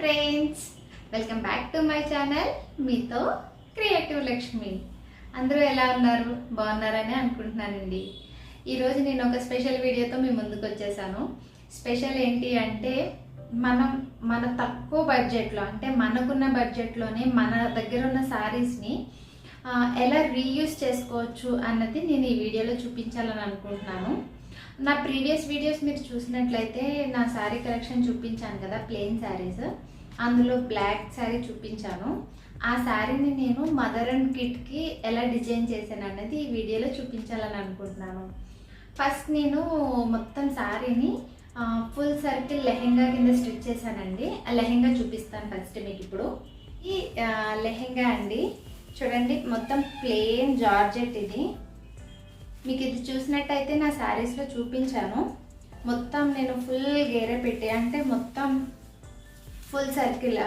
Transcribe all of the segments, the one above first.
Friends welcome back to my channel మీతో creative Lakshmi అందరూ ఎలా ఉన్నారు? బాగున్నారని అనుకుంటున్నానండి. ఈరోజు నేను ఒక స్పెషల్ వీడియోతో మీ ముందుకు వచ్చేసాను. స్పెషల్ ఏంటి అంటే మనం మన తక్కువ బడ్జెట్లో అంటే మనకున్న బడ్జెట్లోనే మన దగ్గర ఉన్న శారీస్ని ఎలా రీయూస్ చేసుకోవచ్చు అన్నది నేను ఈ వీడియోలో చూపించాలని అనుకుంటున్నాను. నా ప్రీవియస్ వీడియోస్ మీరు చూసినట్లయితే నా శారీ కలెక్షన్ చూపించాను కదా ప్లెయిన్ శారీస్ అందులో బ్లాక్ శారీ చూపించాను. ఆ శారీని నేను మదర్ అండ్ కిట్కి ఎలా డిజైన్ చేశాను అన్నది ఈ వీడియోలో చూపించాలని అనుకుంటున్నాను. ఫస్ట్ నేను మొత్తం శారీని ఫుల్ సర్కిల్ లెహెంగా కింద స్టిచ్ చేశానండి. ఆ లెహెంగా చూపిస్తాను ఫస్ట్ మీకు ఇప్పుడు. ఈ లెహెంగా అండి. చూడండి మొత్తం ప్లెయిన్ జార్జెట్ ఇది. మీకు ఇది చూసినట్టయితే నా శారీస్లో చూపించాను. మొత్తం నేను ఫుల్ గేరే పెట్టి అంటే మొత్తం ఫుల్ సర్కిల్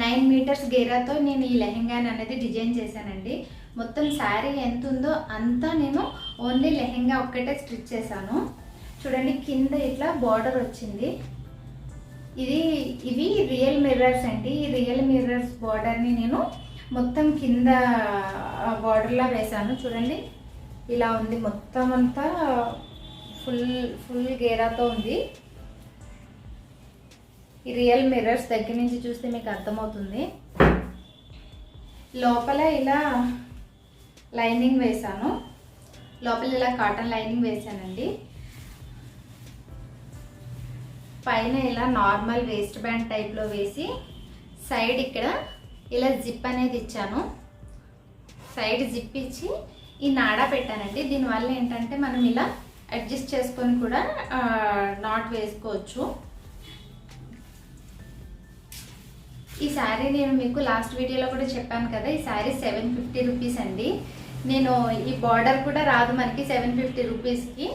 నైన్ మీటర్స్ గేరాతో నేను ఈ లెహెంగాని అనేది డిజైన్ చేశానండి. మొత్తం శారీ ఎంత ఉందో అంతా నేను ఓన్లీ లెహెంగా ఒక్కటే స్టిచ్ చేశాను. చూడండి కింద ఇట్లా బార్డర్ వచ్చింది. ఇది ఇవి రియల్ మిర్రర్స్ అండి. ఈ రియల్ మిర్రర్స్ బార్డర్ని నేను మొత్తం కింద బార్డర్లా వేశాను. చూడండి ఇలా ఉంది. మొత్తం అంతా ఫుల్ ఫుల్ గేరాతో ఉంది. ఈ రియల్ మిర్రర్స్ దగ్గర నుంచి చూస్తే మీకు అర్థమవుతుంది. లోపల ఇలా లైనింగ్ వేశాను. లోపల ఇలా కాటన్ లైనింగ్ వేశానండి. పైన ఇలా నార్మల్ వేస్ట్ బ్యాండ్ టైప్లో వేసి సైడ్ ఇక్కడ ఇలా జిప్ అనేది ఇచ్చాను. సైడ్ జిప్ ఇచ్చి ఈ నాడా పెట్టానండి దీనివల్ల ఏంటంటే మనం ఇలా అడ్జస్ట్ చేసుకొని కూడా నాట్ వేసుకోవచ్చు. ఈ శారీ నేను మీకు లాస్ట్ వీడియోలో కూడా చెప్పాను కదా ఈ శారీ సెవెన్ ఫిఫ్టీ రూపీస్ అండి. నేను ఈ బార్డర్ కూడా రాదు మనకి సెవెన్ ఫిఫ్టీ రూపీస్కి.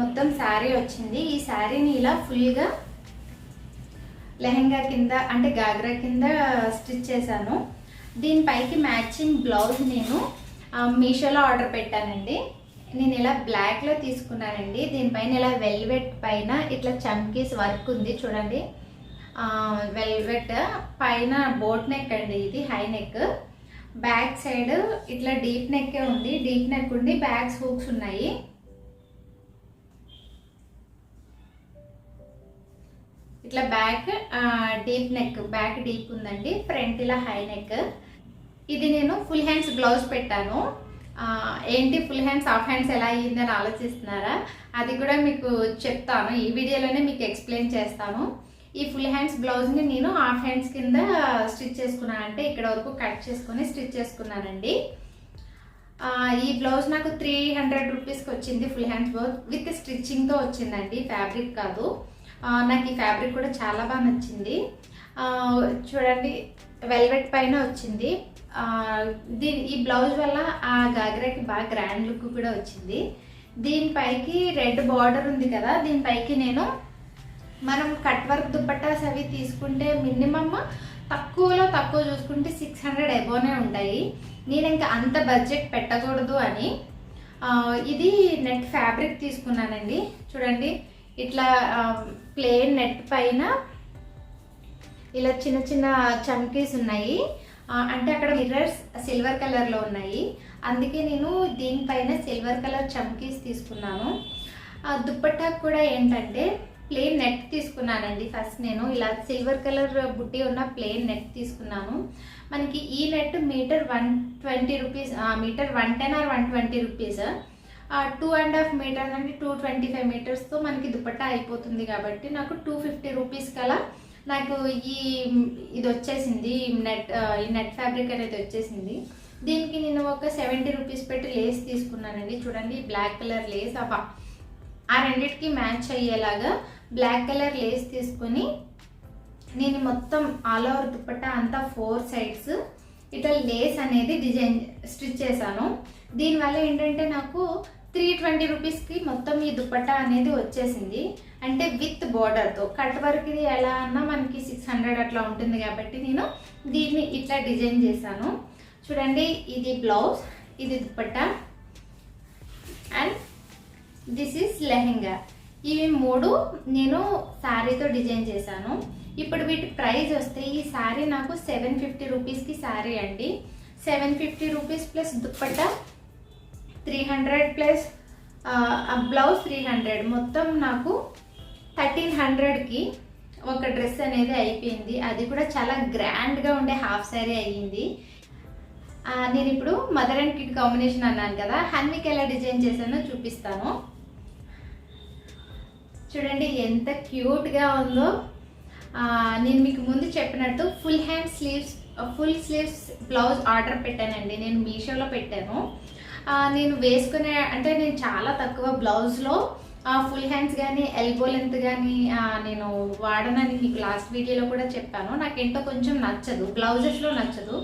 మొత్తం శారీ వచ్చింది. ఈ శారీని ఇలా ఫుల్గా లెహెంగా కింద అంటే గాగ్రా కింద స్టిచ్ చేశాను. దీనిపైకి మ్యాచింగ్ బ్లౌజ్ నేను మీషోలో ఆర్డర్ పెట్టానండి. నేను ఇలా బ్లాక్లో తీసుకున్నానండి. దీనిపైన ఇలా వెల్వెట్ పైన ఇట్లా చమ్కీస్ వర్క్ ఉంది చూడండి. వెల్వెట్ పైన బోట్ నెక్ అండి ఇది హై నెక్. బ్యాక్ సైడ్ ఇట్లా డీప్ నెక్కే ఉంది. డీప్ నెక్ ఉండి బ్యాక్స్ హూక్స్ ఉన్నాయి. ఇట్లా back deep neck back deep ఉందండి. ఫ్రంట్ ఇలా హై నెక్. ఇది నేను ఫుల్ హ్యాండ్స్ బ్లౌజ్ పెట్టాను. ఏంటి ఫుల్ హ్యాండ్స్ హాఫ్ హ్యాండ్స్ ఎలా అయ్యిందని ఆలోచిస్తున్నారా? అది కూడా మీకు చెప్తాను. ఈ వీడియోలోనే మీకు ఎక్స్ప్లెయిన్ చేస్తాను. ఈ ఫుల్ హ్యాండ్స్ బ్లౌజ్ని నేను హాఫ్ హ్యాండ్స్ కింద స్టిచ్ చేసుకున్నాను. అంటే ఇక్కడ వరకు కట్ చేసుకొని స్టిచ్ చేసుకున్నానండి. ఈ బ్లౌజ్ నాకు త్రీ హండ్రెడ్ రూపీస్కి వచ్చింది ఫుల్ హ్యాండ్స్ బ్లౌజ్ విత్ స్టిచ్చింగ్తో వచ్చిందండి. ఫ్యాబ్రిక్ కాదు. నాకు ఈ ఫ్యాబ్రిక్ కూడా చాలా బాగా నచ్చింది. చూడండి. వెల్వెట్ పైన వచ్చింది. దీని ఈ బ్లౌజ్ వల్ల ఆ గాగ్రాకి బాగా గ్రాండ్ లుక్ కూడా వచ్చింది. దీనిపైకి రెడ్ బార్డర్ ఉంది కదా దీనిపైకి నేను మనం కట్ వర్క్ దుప్పట్టాస్ అవి తీసుకుంటే మినిమమ్ తక్కువలో తక్కువ చూసుకుంటే సిక్స్ హండ్రెడ్ ఎబోనే ఉంటాయి. నేను ఇంకా అంత బడ్జెట్ పెట్టకూడదు అని ఇది నెట్ ఫ్యాబ్రిక్ తీసుకున్నానండి. చూడండి ఇట్లా ప్లేన్ నెట్ పైన ఇలా చిన్న చిన్న చమ్కీస్ ఉన్నాయి. అంటే అక్కడ మిర్రర్స్ సిల్వర్ కలర్లో ఉన్నాయి. అందుకే నేను దీనిపైన సిల్వర్ కలర్ చమ్కీస్ తీసుకున్నాను. ఆ, దుప్పట్టా కూడా ఏంటంటే ప్లెయిన్ నెట్ తీసుకున్నానండి. ఫస్ట్ నేను ఇలా సిల్వర్ కలర్ బుట్టి ఉన్న ప్లెయిన్ నెట్ తీసుకున్నాను. మనకి ఈ net metre one twenty rupees metre one ten or one twenty rupees two and half metre అంటే టూ ట్వంటీ ఫైవ్ మీటర్స్తో మనకి దుపట్టా అయిపోతుంది కాబట్టి నాకు టూ ఫిఫ్టీ రూపీస్ కల నాకు ఈ ఇది వచ్చేసింది నెట్ ఈ నెట్ ఫ్యాబ్రిక్ అనేది వచ్చేసింది. దీనికి నేను ఒక సెవెంటీ రూపీస్ పెట్టి లేస్ తీసుకున్నానండి. చూడండి బ్లాక్ కలర్ లేస్. అబ్బా ఆ రెండిటికి మ్యాచ్ అయ్యేలాగా బ్లాక్ కలర్ లేస్ తీసుకొని నేను మొత్తం ఆల్ ఓవర్ దుపట్టా అంతా ఫోర్ సైడ్స్ ఇట్లా లేస్ అనేది డిజైన్ స్టిచ్ చేశాను. దీనివల్ల ఏంటంటే నాకు త్రీ ట్వంటీ రూపీస్కి మొత్తం ఈ దుపట్టా అనేది వచ్చేసింది. అంటే విత్ బోర్డర్తో కట్ వర్క్ ఇది ఎలా అన్నా మనకి సిక్స్ హండ్రెడ్ అట్లా ఉంటుంది కాబట్టి నేను దీన్ని ఇట్లా డిజైన్ చేశాను. చూడండి ఇది బ్లౌజ్ ఇది dupatta. And this is lehenga. ఇవి మూడు నేను శారీతో డిజైన్ చేశాను. ఇప్పుడు వీటి ప్రైస్ వస్తే ఈ శారీ నాకు సెవెన్ ఫిఫ్టీ రూపీస్కి శారీ అండి. Seven fifty rupees plus dupatta three hundred plus blouse three hundred మొత్తం నాకు థర్టీన్ హండ్రెడ్కి ఒక డ్రెస్ అనేది అయిపోయింది. అది కూడా చాలా గ్రాండ్గా ఉండే హాఫ్ శారీ అయ్యింది. నేను ఇప్పుడు మదర్ అండ్ కిడ్ కాంబినేషన్ అన్నాను కదా హన్విక్ ఎలా డిజైన్ చేశానో చూపిస్తాను. చూడండి ఎంత క్యూట్గా ఉందో. నేను మీకు ముందు చెప్పినట్టు full hand sleeves full sleeves blouse order పెట్టానండి. నేను మీషోలో పెట్టాను. నేను వేసుకునే అంటే నేను చాలా తక్కువ బ్లౌజ్లో ఫుల్ హ్యాండ్స్ కానీ ఎల్బో లెంత్ కానీ నేను వాడనని మీకు లాస్ట్ వీడియోలో కూడా చెప్పాను. నాకేంటో కొంచెం నచ్చదు బ్లౌజెస్లో నచ్చదు.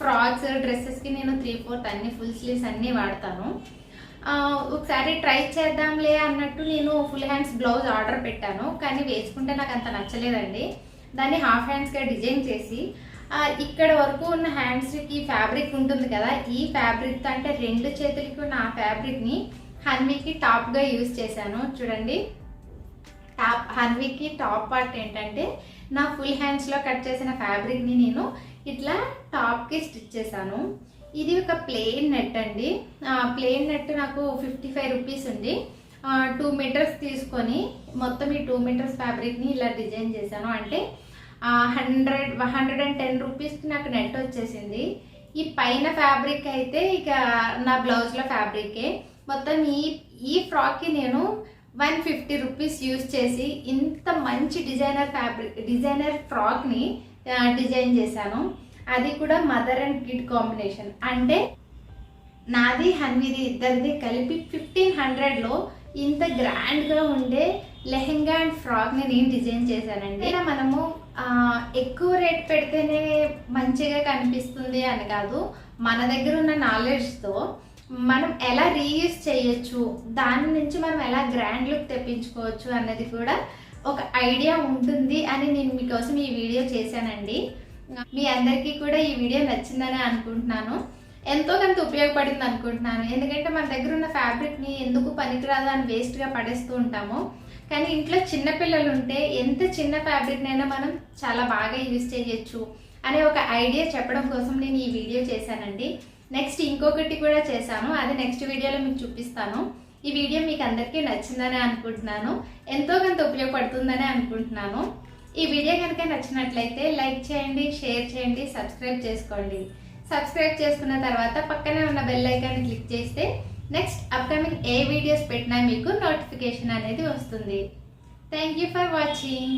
ఫ్రాక్స్ డ్రెస్సెస్కి నేను త్రీ ఫోర్త్ అన్ని ఫుల్ స్లీవ్స్ అన్నీ వాడతాను. ఒకసారి ట్రై చేద్దాంలే అన్నట్టు నేను ఫుల్ హ్యాండ్స్ బ్లౌజ్ ఆర్డర్ పెట్టాను. కానీ వేసుకుంటే నాకు అంత నచ్చలేదండి. దాన్ని హాఫ్ హ్యాండ్స్గా డిజైన్ చేసి ఇక్కడ వరకు ఉన్న హ్యాండ్స్కి ఫ్యాబ్రిక్ ఉంటుంది కదా ఈ ఫ్యాబ్రిక్ అంటే రెండు చేతులకి ఉన్న ఆ ఫ్యాబ్రిక్ని హన్వీకి టాప్గా యూజ్ చేశాను. చూడండి. టాప్ హన్వీకి టాప్ పార్ట్ ఏంటంటే నా ఫుల్ హ్యాండ్స్లో కట్ చేసిన ఫ్యాబ్రిక్ని నేను ఇట్లా టాప్కి స్టిచ్ చేశాను. ఇది ఒక ప్లెయిన్ నెట్ అండి. ప్లెయిన్ నెట్ నాకు ఫిఫ్టీ ఫైవ్ రూపీస్ ఉంది టూ మీటర్స్ తీసుకొని మొత్తం ఈ టూ మీటర్స్ ఫ్యాబ్రిక్ని ఇలా డిజైన్ చేశాను. అంటే హండ్రెడ్ హండ్రెడ్ అండ్ టెన్ రూపీస్కి నాకు నెట్ వచ్చేసింది. ఈ పైన ఫ్యాబ్రిక్ అయితే ఇక నా బ్లౌజ్లో ఫ్యాబ్రికే. మొత్తం ఈ ఈ ఫ్రాక్కి నేను వన్ ఫిఫ్టీ రూపీస్ యూజ్ చేసి ఇంత మంచి డిజైనర్ ఫ్యాబ్రిక్ డిజైనర్ ఫ్రాక్ని డిజైన్ చేశాను. అది కూడా మదర్ అండ్ కిడ్ కాంబినేషన్. అంటే నాది హన్విది ఇద్దరిది కలిపి ఫిఫ్టీన్ హండ్రెడ్లో ఇంత గ్రాండ్గా ఉండే లెహెంగా అండ్ ఫ్రాక్ని నేను డిజైన్ చేశానండి ఇలా మనము ఎక్కువ రేట్ పెడితేనే మంచిగా కనిపిస్తుంది అని కాదు మన దగ్గర ఉన్న నాలెడ్జ్తో మనం ఎలా రీయూజ్ చేయొచ్చు దాని నుంచి మనం ఎలా గ్రాండ్ లుక్ తెప్పించుకోవచ్చు అన్నది కూడా ఒక ఐడియా ఉంటుంది అని నేను మీకోసం ఈ వీడియో చేశానండి. మీ అందరికీ కూడా ఈ వీడియో నచ్చిందని అనుకుంటున్నాను. ఎంతో కొంత ఉపయోగపడింది అనుకుంటున్నాను ఎందుకంటే మన దగ్గర ఉన్న ఫ్యాబ్రిక్ని ఎందుకు పనికిరాదు అని వేస్ట్గా పడేస్తూ ఉంటాము. కానీ ఇంట్లో చిన్నపిల్లలు ఉంటే ఎంత చిన్న ఫ్యాబ్రిక్నైనా మనం చాలా బాగా యూజ్ చేయొచ్చు అనే ఒక ఐడియా చెప్పడం కోసం నేను ఈ వీడియో చేశానండి. నెక్స్ట్ ఇంకొకటి కూడా చేశాను. అది నెక్స్ట్ వీడియోలో మీకు చూపిస్తాను. ఈ వీడియో మీకు అందరికీ నచ్చిందని అనుకుంటున్నాను. ఎంతో కొంత ఉపయోగపడుతుందని అనుకుంటున్నాను. ఈ వీడియో కనుక నచ్చినట్లయితే లైక్ చేయండి షేర్ చేయండి సబ్స్క్రైబ్ చేసుకోండి. సబ్స్క్రైబ్ చేసుకున్న తర్వాత పక్కనే ఉన్న బెల్ ఐకాన్ని క్లిక్ చేస్తే నెక్స్ట్ అప్కమింగ్ ఏ వీడియోస్ పెట్టినా మీకు నోటిఫికేషన్ అనేది వస్తుంది. Thank you for watching